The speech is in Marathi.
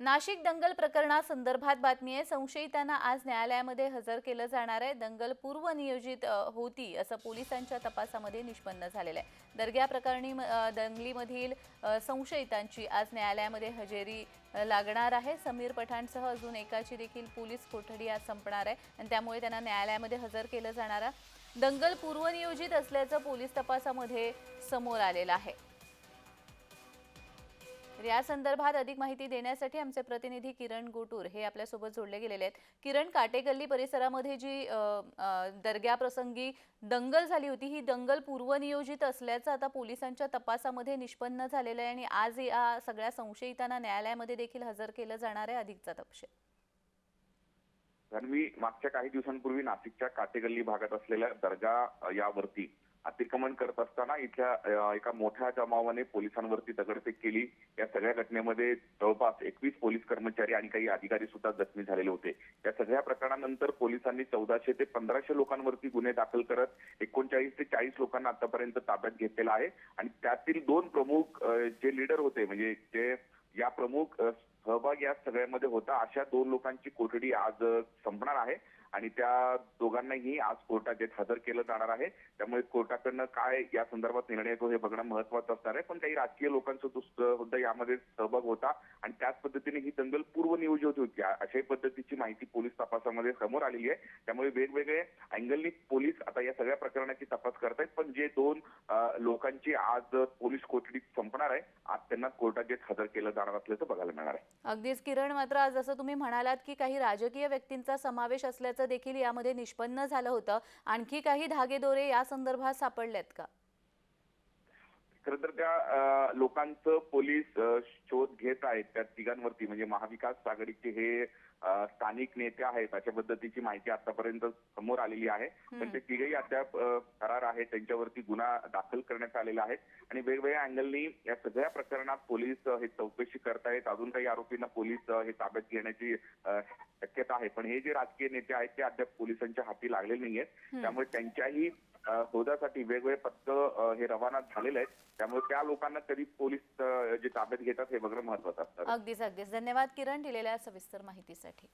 नाशिक दंगल प्रकरणासंदर्भात बातमी आहे. संशयितांना आज न्यायालयामध्ये हजर केलं जाणार आहे. दंगल पूर्वनियोजित होती असं पोलिसांच्या तपासामध्ये निष्पन्न झालेलं आहे. दर्ग्या प्रकरणी म- दंगलीमधील संशयितांची आज न्यायालयामध्ये हजेरी लागणार आहे. समीर पठाणसह अजून एकाची देखील पोलीस कोठडी आज संपणार आहे आणि त्यामुळे त्यांना न्यायालयामध्ये हजर केलं जाणार आहे. दंगल पूर्वनियोजित असल्याचं पोलीस तपासामध्ये समोर आलेलं आहे. तर या संदर्भात अधिक माहिती देण्यासाठी आमचे प्रतिनिधी किरण गोटूर हे आपल्यासोबत जोडले गेलेले आहेत. किरण काटेगल्ली परिसरामध्ये जी दर्ग्याप्रसंगी दंगल झाली होती ही दंगल पूर्वनियोजित असल्याचं आता पोलिसांच्या तपासामध्ये निष्पन्न झालेलं आहे आणि आज या सगळ्या संशयितांना न्यायालयामध्ये देखील हजर केलं जाणार आहे अधिकचा तपशील. मागच्या काही दिवसांपूर्वी नाशिकच्या काटेगल्ली भागात असलेल्या दर्गा यावरती अतिक्रमण करत असताना इथल्या एका मोठ्या जमावाने पोलिसांवरती दगडफेक केली. या सगळ्या घटनेमध्ये जवळपास एकवीस पोलीस कर्मचारी आणि काही अधिकारी सुद्धा जखमी झालेले होते. या सगळ्या प्रकरणानंतर पोलिसांनी चौदाशे ते पंधराशे लोकांवरती गुन्हे दाखल करत एकोणचाळीस ते चाळीस लोकांना आतापर्यंत ताब्यात घेतलेला आहे. आणि त्यातील दोन प्रमुख जे लीडर होते म्हणजे जे या प्रमुख सहभाग या सगळ्यामध्ये होता. अशा दोन लोकांची कोठडी आज संपणार आहे आणि त्या दोघांनाही आज कोर्टात येत हजर केलं जाणार आहे. त्यामुळे कोर्टाकडनं काय या संदर्भात निर्णय येतो हे बघणं महत्वाचं असणार आहे. पण काही राजकीय लोकांचा दुस- सुद्धा यामध्ये सहभाग होता आणि त्याच पद्धतीने ही दंगल पूर्वनियोजित होती. अशाही पद्धतीची माहिती पोलीस तपासामध्ये समोर आलेली आहे. त्यामुळे वेगवेगळे अँगलनी पोलीस आता या सगळ्या प्रकरणाची तपास करतायत. पण जे दोन लोकांची आज पोलीस कोठडी संपणार आहे आज त्यांना कोर्टात येत हजर केलं जाणार असल्याचं बघायला मिळणार आहे. अगदीच किरण मात्र आज जसं तुम्ही म्हणालात की काही राजकीय व्यक्तींचा समावेश असल्याचं देखील यामध्ये निष्पन्न झालं होतं. आणखी काही धागेदोरे या संदर्भात सापडलेत का? खरं तर त्या लोकांचं पोलीस शोध घेत आहेत त्या तिघांवरती. म्हणजे महाविकास आघाडीचे हे स्थानिक नेते आहेत अशा पद्धतीची माहिती आतापर्यंत समोर आलेली आहे. पण ते तिघही अद्याप फरार आहेत. त्यांच्यावरती गुन्हा दाखल करण्यात आलेला आहे. आणि वेगवेगळ्या अँगलनी या सगळ्या प्रकरणात पोलीस हे चौकशी करतायत अजून काही आरोपींना पोलीस हे ताब्यात घेण्याची शक्यता आहे. पण हे जे राजकीय नेते आहेत ते अद्याप पोलिसांच्या हाती लागले नाहीयेत. त्यामुळे त्यांच्याही शोधासाठी वेगवेगळे पथक हे रवाना झालेले आहेत. त्यामुळे त्या लोकांना कधी पोलीस जे ताब्यात घेतात हे बघणं महत्वाचं असतं. अगदीच अगदीच. धन्यवाद किरण दिलेल्या सविस्तर माहितीसाठी.